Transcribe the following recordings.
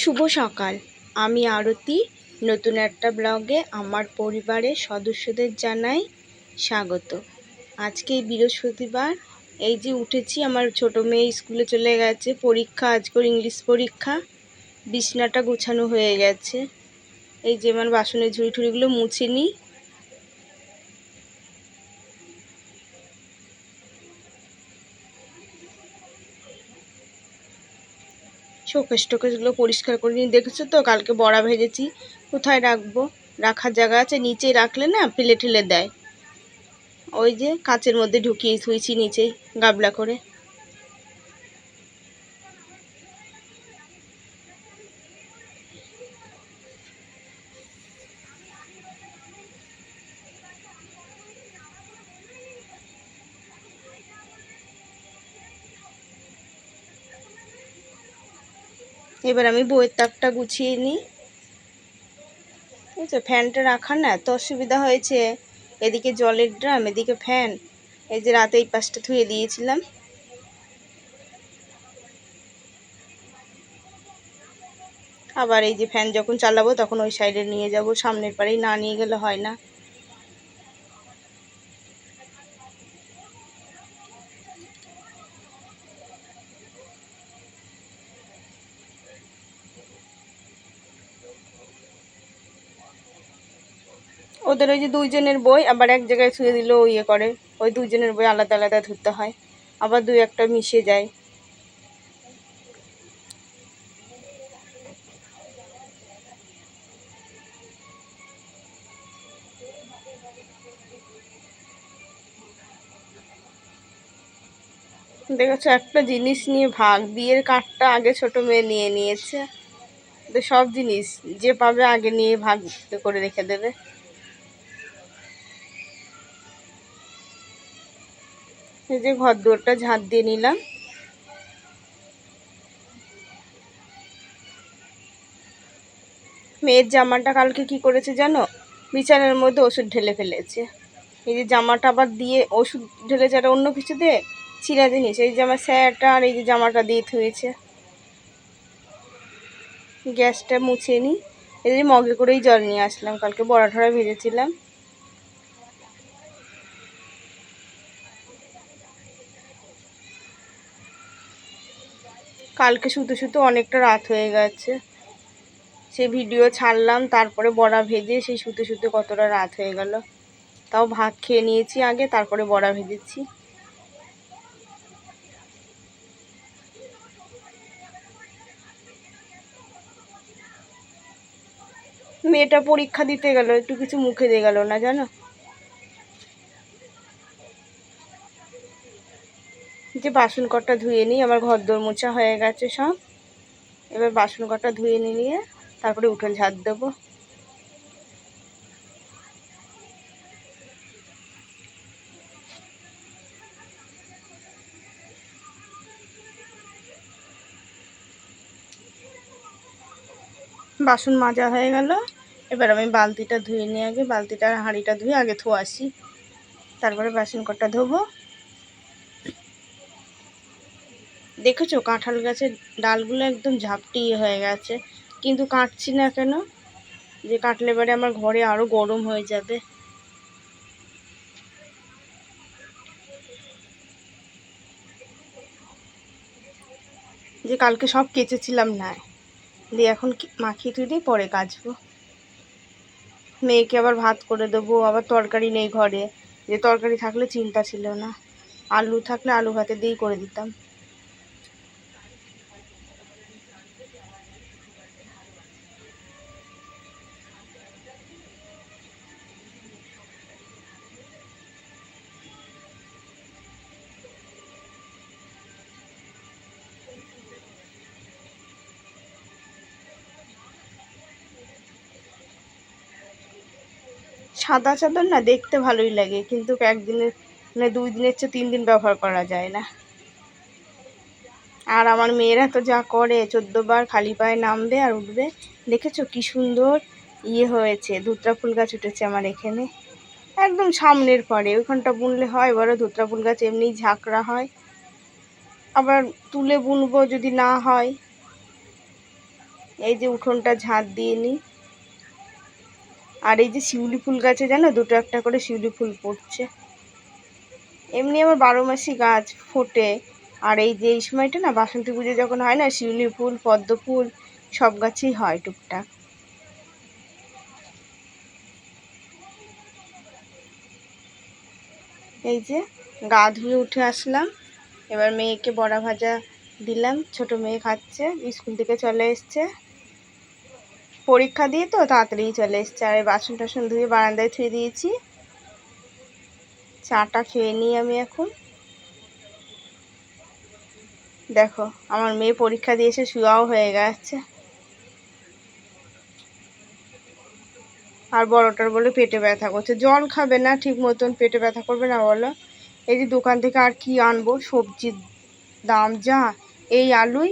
শুভ সকাল। আমি আরতি। নতুন একটা ব্লগে আমার পরিবারের সদস্যদের জানাই স্বাগত। আজকে বৃহস্পতিবার, এই যে উঠেছি, আমার ছোট মেয়ে স্কুলে চলে গেছে, পরীক্ষা আজকের ইংলিশ পরীক্ষা। বিছনাটা গোছানো হয়ে গেছে। এই যে আমার বাসনের ঝুড়ি ঠুড়িগুলো মুছে নিই। শোকেশ টোকেশগুলো পরিষ্কার করে নিয়ে দেখেছ তো? কালকে বড়া ভেজেছি, কোথায় রাখব? রাখার জায়গা আছে নিচে রাখলে না ফেলে ঠেলে দেয়। ওই যে কাচের মধ্যে ঢুকিয়ে শুয়েছি নিচেই, গাবলা করে। এবার আমি বইয়ের তাকটা গুছিয়ে নিই। ঠিক আছে ফ্যানটা রাখার না, এত অসুবিধা হয়েছে। এদিকে জলের ড্রাম, এদিকে ফ্যান। এই যে রাতে এই পাশটা ধুয়ে দিয়েছিলাম। আবার এই যে ফ্যান যখন চালাবো, তখন ওই সাইডে নিয়ে যাব। সামনের পাড়েই না নিয়ে গেলে হয় না। ওদের ওই যে দুইজনের বই আবার এক জায়গায় ছুঁয়ে দিলেও ইয়ে করে। ওই দুইজনের বই আলাদা আলাদা ধরতে হয়। আবার দুই একটা মিশে যায়। দেখেছ, একটা জিনিস নিয়ে ভাগ। বিয়ের কার্ডটা আগে ছোট মেয়ে নিয়ে নিয়েছে। সব জিনিস যে পাবে আগে নিয়ে ভাগ করে রেখে দেবে। এই যে ঘর দুয়ারটা ঝাঁট দিয়ে নিলাম। মেয়ের জামাটা কালকে কি করেছে জানো? বিছানার মধ্যে ওষুধ ঢেলে ফেলেছে। এই যে জামাটা আবার দিয়ে ওষুধ ঢেলেছে আর অন্য কিছু দিয়ে, ছিঁড়া জিনিস। এই যে আমার স্যারটা আর এই যে জামাটা দিয়ে থুয়েছে। গ্যাসটা মুছে নিই এই যে মগে করেই জল নিয়ে আসলাম। কালকে বড়া ঠড়া ভেজেছিলাম। কালকে শুতে শুতে অনেকটা রাত হয়ে গেছে। সে ভিডিও ছাড়লাম, তারপরে বড়া ভেজে সেই শুতে শুতে কতটা রাত হয়ে গেল। তাও ভাত খেয়ে নিয়েছি আগে, তারপরে বড়া ভেজেছি। মেয়েটা পরীক্ষা দিতে গেল, একটু কিছু মুখে দিয়ে গেল না, জানো? যে বাসন কটা ধুয়ে নিই, আমার ঘর দোর মোছা হয়ে গেছে সব। এবার বাসন কটা ধুয়ে নিয়ে তারপরে উঠোন ঝাড় দেবো। বাসন মাজা হয়ে গেল। এবার আমি বালতিটা ধুয়ে নিয়ে আগে। বালতিটা, হাঁড়িটা ধুয়ে আগে ধোয়া আসি তারপরে বাসন কটা ধোবো। দেখেছ? কাঁঠাল গাছের ডালগুলো একদম ঝাপটিয়ে হয়ে গেছে। কিন্তু কাটছি না কেন? যে কাটলে পরে আমার ঘরে আরও গরম হয়ে যাবে। যে কালকে সব কেচেছিলাম না। দিয়ে এখন মাখিয়ে তুই দিয়ে পরে কাচবো। মেয়েকে আবার ভাত করে দেবো, আবার তরকারি নেই ঘরে। যে তরকারি থাকলে চিন্তা ছিল না। আলু থাকলে আলু ভাতে দিয়েই করে দিতাম। সাদা চাদর না দেখতে ভালোই লাগে, কিন্তু একদিনের মানে দুই দিনের চেয়ে তিন দিন ব্যবহার করা যায় না। আর আমার মেয়েরা তো যা করে চোদ্দোবার খালি পায়ে নামবে আর উঠবে। দেখেছ কি সুন্দর ইয়ে হয়েছে, ধুত্রা ফুল গাছ উঠেছে আমার এখানে। একদম সামনের পরে ওইখানটা বুনলে হয়, বড় ধুত্রা ফুল গাছ এমনি ঝাঁকড়া হয়। আবার তুলে বুনবো যদি না হয়, এই যে উঠোনটা ঝাঁট দিয়ে নিই। আর এই যে শিউলি ফুল গাছে জানো, দুটো একটা করে শিউলি ফুল পড়ছে। এমনি আমার বারো মাসি গাছ ফোটে। আর এই যে এই সময়টা না, বাসন্তী পুজো যখন হয় না, শিউলি ফুল, পদ্ম ফুল, সব গাছেই হয় টুকটাক। এই যে গা ধুয়ে উঠে আসলাম। এবার মেয়েকে বড়া ভাজা দিলাম। ছোট মেয়ে খাচ্ছে, স্কুল থেকে চলে এসছে। পরীক্ষা দিয়ে তো তাড়াতাড়ি চলে এসছে। আর বাসন টাসন ধুয়ে বারান্দায় থুয়ে দিয়েছি। চাটা খেয়ে নিই আমি এখন। দেখো, আমার মেয়ে পরীক্ষা দিয়ে এসে শুয়াও হয়ে গেছে। আর বড়টার বলে পেটে ব্যথা করছে। জল খাবে না ঠিক মতন, পেটে ব্যথা করবে না বলো। এই যে দোকান থেকে আর কি আনব? সবজির দাম যা, এই আলুই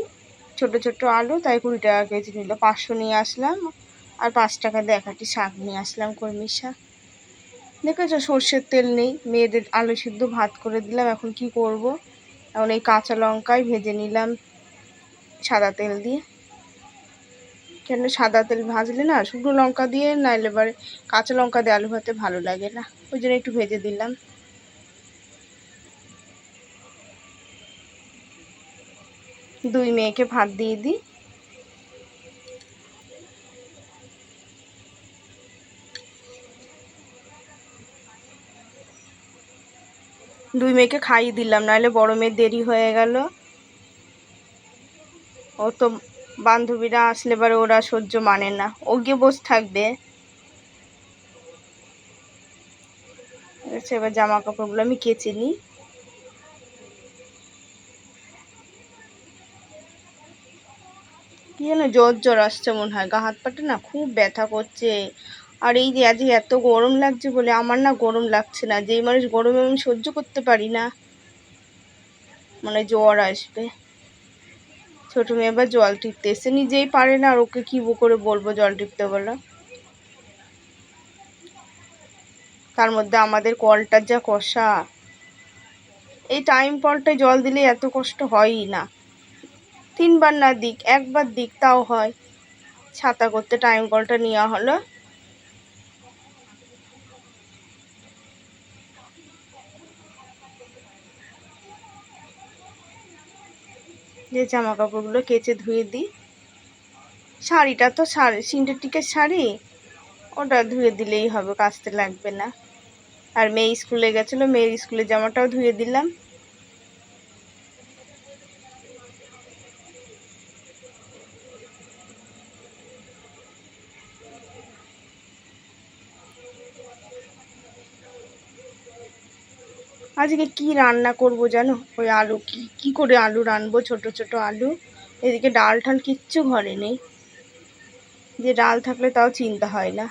ছোট ছোট আলু, তাই কুড়ি টাকা কেজি নিল। পাঁচশো নিয়ে আসলাম, আর পাঁচ টাকা দিয়ে দেখাটি শাক নিয়ে আসলাম কর্মীর শাক। দেখেছ, সর্ষের তেল নেই, মেয়েদের আলু সিদ্ধ ভাত করে দিলাম, এখন কি করব? এখন এই কাঁচা লঙ্কাই ভেজে নিলাম সাদা তেল দিয়ে। কেন সাদা তেল ভাজলে না, শুকনো লঙ্কা দিয়ে, নাইলে এবার কাঁচা লঙ্কা দিয়ে আলু ভাতে ভালো লাগে না। ওই জন্য একটু ভেজে দিলাম। দুই মেয়েকে ভাত দিয়ে দিই। দুই মেয়েকে খাইয়ে দিলাম, নাহলে বড় মেয়ের দেরি হয়ে গেল। ও তো বান্ধবীরা আসলে এবারে ওরা সহ্য মানে না। ও গিয়ে বসে থাকবে। এবার জামা কাপড়গুলো আমি কেচে নিই। যেন জ্বর জ্বর আসছে মনে হয়। গা হাত পাটা না খুব ব্যথা করছে। আর এই যে আজকে এত গরম লাগছে বলে আমার না গরম লাগছে না। যেই মানুষ গরমে আমি সহ্য করতে পারি না। মানে জ্বর আসবে। ছোটো মেয়ে এবার জল টিপতে এসে নিজেই পারে না আর ওকে কী করে বলব জল টিপতে বলো। তার মধ্যে আমাদের কলটার যা কষা। এই টাইম কলটায় জল দিলে এত কষ্ট হয়ই না। তিনবার না দিক, একবার দিক, তাও হয়। ছাতা করতে টাইম কলটা নেওয়া হলো। যে জামা কাপড়গুলো কেচে ধুয়ে দিই। শাড়িটা তো শাড়ি সিন্থেটিকের শাড়ি, ওটা ধুয়ে দিলেই হবে, কাচতে লাগবে না। আর মেয়ে স্কুলে গেছিল, মেয়ের স্কুলের জামাটাও ধুয়ে দিলাম। আজকে কি রান্না করব জানো? ওই আলু কি কি করে আলু রানবো? ছোট ছোট আলু। এদিকে ডাল ঠাল কিচ্ছু ঘরে নেই। যে ডাল থাকলে তাও চিন্তা হয় না।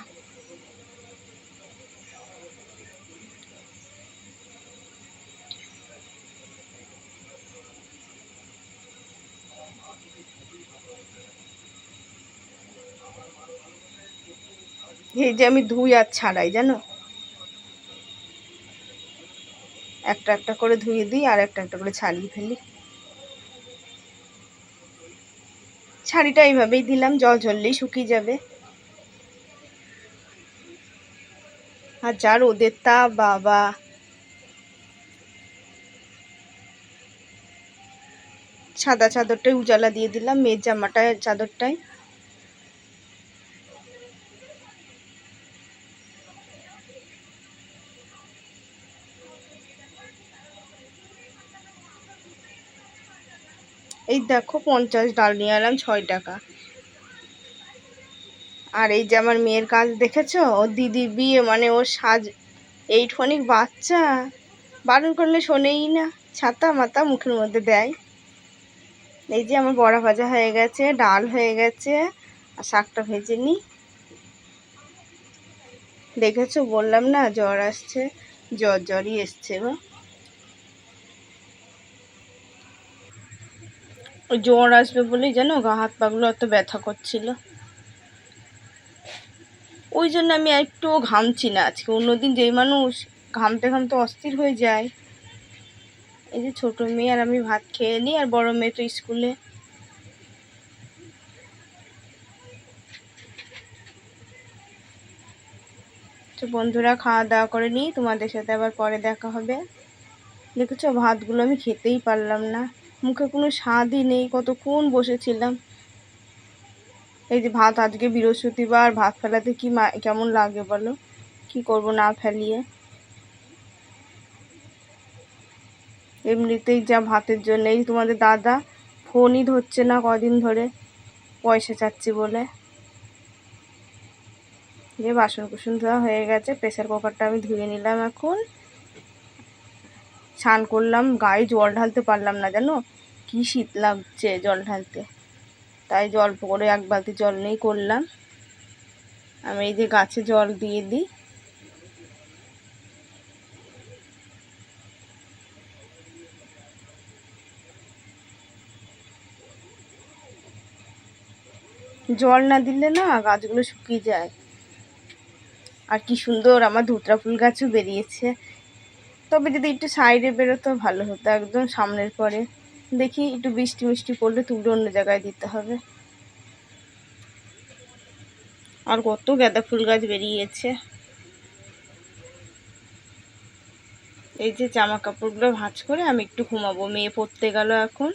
এই যে আমি ধুই আর ছাড়াই, জানো? একটা একটা করে ধুয়ে দিই আর একটা একটা করে ছাড়িয়ে ফেলি। ছাড়িটা এইভাবেই দিলাম, জল ঝরলেই শুকিয়ে যাবে। আর যার ওদের তা বাবা। সাদা চাদরটাই উজালা দিয়ে দিলাম, মেয়ের জামাটায়, চাদরটায়। এই দেখো পঞ্চাশ ডাল নিয়ে এলাম, ছয় টাকা। আর এই যে আমার মেয়ের কাজ দেখেছ? ও দিদি বিয়ে মানে ওর সাজ এইট ফনিক বাচ্চা। বারণ করলে শোনেই না, ছাতা মাতা মুখের মধ্যে দেয়। এই যে আমার বড়া ভাজা হয়ে গেছে, ডাল হয়ে গেছে, আর শাকটা ভেজে নিই দেখেছ? বললাম না, জ্বর আসছে, জ্বর জ্বরই এসছে গো। জ্বর আসবে বলেই জানো গা হাত পাগুলো এত ব্যথা করছিল। ওই জন্য আমি একটুও ঘামছি না আজকে। অন্যদিন যেই মানুষ ঘামতে ঘামতে অস্থির হয়ে যায়। এই যে ছোটো মেয়ে আর আমি ভাত খেয়ে নিই আর বড় মেয়ে তো স্কুলে। তো বন্ধুরা খাওয়া দাওয়া করে নিই, তোমাদের সাথে আবার পরে দেখা হবে। দেখেছ, ভাতগুলো আমি খেতেই পারলাম না। মুখে কোনো স্বাদই নেই, কতক্ষণ বসেছিলাম। এই যে ভাত আজকে বৃহস্পতিবার, ভাত ফেলাতে কি কেমন লাগে বলো? কি করব না ফেলিয়ে? এমনিতেই যা ভাতের জন্য, এই তোমাদের দাদা ফোনই ধরছে না কদিন ধরে, পয়সা চাচ্ছি বলে। যে বাসন কুসন ধোয়া হয়ে গেছে, প্রেসার কুকারটা আমি ধুয়ে নিলাম এখন। স্নান করলাম, গায়ে জল ঢালতে পারলাম না জানো? কি শীত লাগছে জল ঢালতে। তাই জল করে এক বালতি জল নেই করলাম। আমি এই যে গাছে জল দিয়ে দিই। জল না দিলে না গাছগুলো শুকিয়ে যায়। আর কি সুন্দর আমার ধুতরা ফুল গাছও বেরিয়েছে। তবে যদি একটু সাইডে বেরোতো ভালো হতো, একদম সামনের পরে। দেখি একটু বৃষ্টি মিষ্টি পড়লে তুলে অন্য জায়গায় দিতে হবে। আর কত গাঁদা ফুল গাছ বেরিয়েছে। এই যে জামা কাপড়গুলো ভাঁজ করে আমি একটু ঘুমাবো, মেয়ে পড়তে গেল এখন।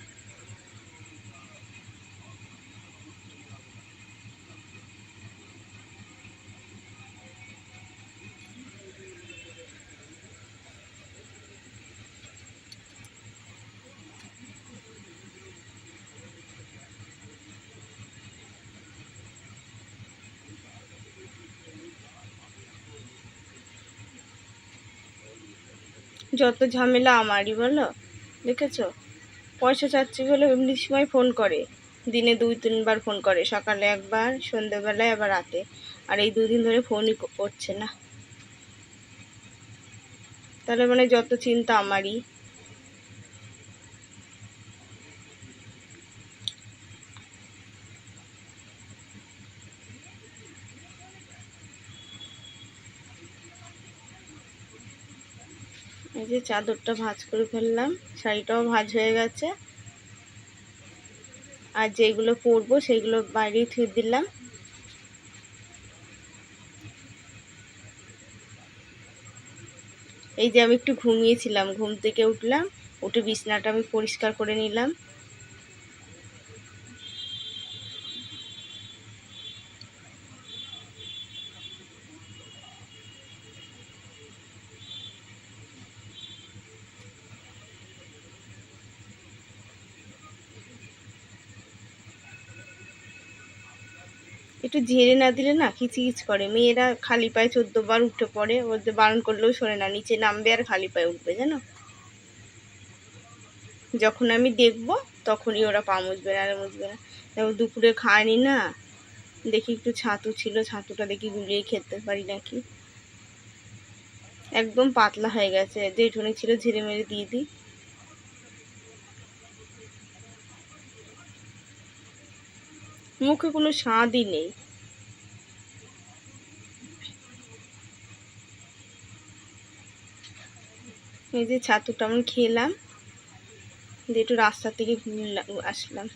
যত ঝামেলা আমারই বলো, দেখেছ? পয়সা চাচ্ছি বলে এমনি সময় ফোন করে। দিনে দুই, তিনবার ফোন করে, সকালে একবার সন্ধ্যেবেলায় আবার রাতে। আর এই দুদিন ধরে ফোনই করছে না। তাহলে মানে যত চিন্তা আমারই। এই যে চাদরটা ভাজ করে ফেললাম, শাড়িটাও ভাজ হয়ে গেছে। আর যেগুলো পরবো সেগুলো বাইরেই থুয়ে দিলাম। এই যে আমি একটু ঘুমিয়েছিলাম, ঘুম থেকে উঠলাম, উঠে বিছনাটা আমি পরিষ্কার করে নিলাম। একটু ঝেড়ে না দিলে না খিচকিচ করে। মেয়েরা খালি পায়ে চোদ্দ বার উঠে পড়ে, ওদের বারণ করলেও শোনে না। নিচে নামবে আর খালি পায়ে উঠবে, জানো? যখন আমি দেখব, তখনই ওরা পা মুছবে না, আর মুছবে না। তারপর দুপুরে খায়নি না? দেখি একটু ছাতু ছিল, ছাতুটা দেখি গুলিয়ে খেতে পারি নাকি? একদম পাতলা হয়ে গেছে। যেটুনি ছিল ঝেড়ে মেরে দিয়ে দিই। মুখে কোনো স্বাদই নেই। এই যে ছাতুটা আমি খেলাম, দিয়ে একটু রাস্তা থেকে আসলাম।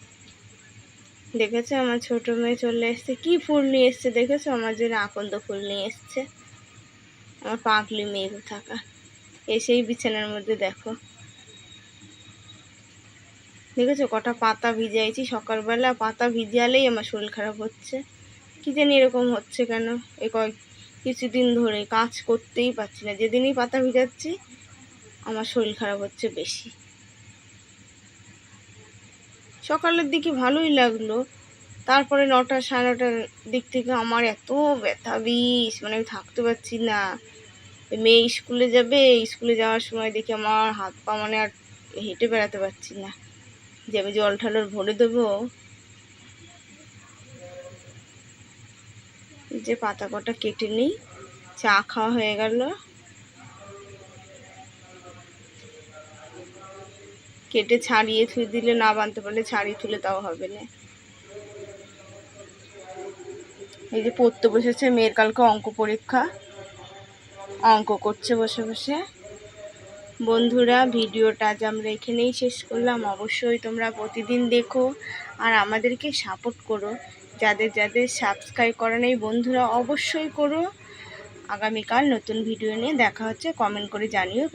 দেখেছ আমার ছোট মেয়ে চলে এসছে। কি ফুল নিয়ে এসছে দেখেছ? আমার জন্য আকন্দ ফুল নিয়ে এসছে। আমার পাগলি মেয়ে থাকা এসেই বিছানার মধ্যে দেখো। দেখেছ কটা পাতা ভিজাইছি সকালবেলা, পাতা ভিজালেই আমার শরীর খারাপ হচ্ছে। কী জানি এরকম হচ্ছে কেন? এই কয়েক কিছুদিন ধরে কাজ করতেই পারছি না। যেদিনই পাতা ভিজাচ্ছি, আমার শরীর খারাপ হচ্ছে বেশি। সকালের দিকে ভালোই লাগল। তারপরে নটা সাড়ে নটার দিক থেকে আমার এত ব্যথা, বিষ মানে আমি থাকতে পারছি না। মেয়ে স্কুলে যাবে, স্কুলে যাওয়ার সময় দেখি আমার হাত পা মানে আর হেঁটে বেড়াতে পারছি না। যে আমি জল ঠালোর ভরে দেবো। যে পাতা কটা কেটে নিই, চা খাওয়া হয়ে গেল। কেটে ছাড়িয়ে থুয়ে দিলে না বানতে পারলে ছাড়িয়ে তুলে তাও হবে না। এই যে পড়তে বসেছে, মেয়ের কালকে অঙ্ক পরীক্ষা। অঙ্ক করছে বসে বসে। বন্ধুরা, ভিডিওটা আজ আমরা এখানেই শেষ করলাম। অবশ্যই তোমরা প্রতিদিন দেখো আর আমাদেরকে সাপোর্ট করো। যাদের যাদের সাবস্ক্রাইব করা নেই, বন্ধুরা অবশ্যই করো। আগামীকাল নতুন ভিডিও নিয়ে দেখা হচ্ছে কমেন্ট করে জানিও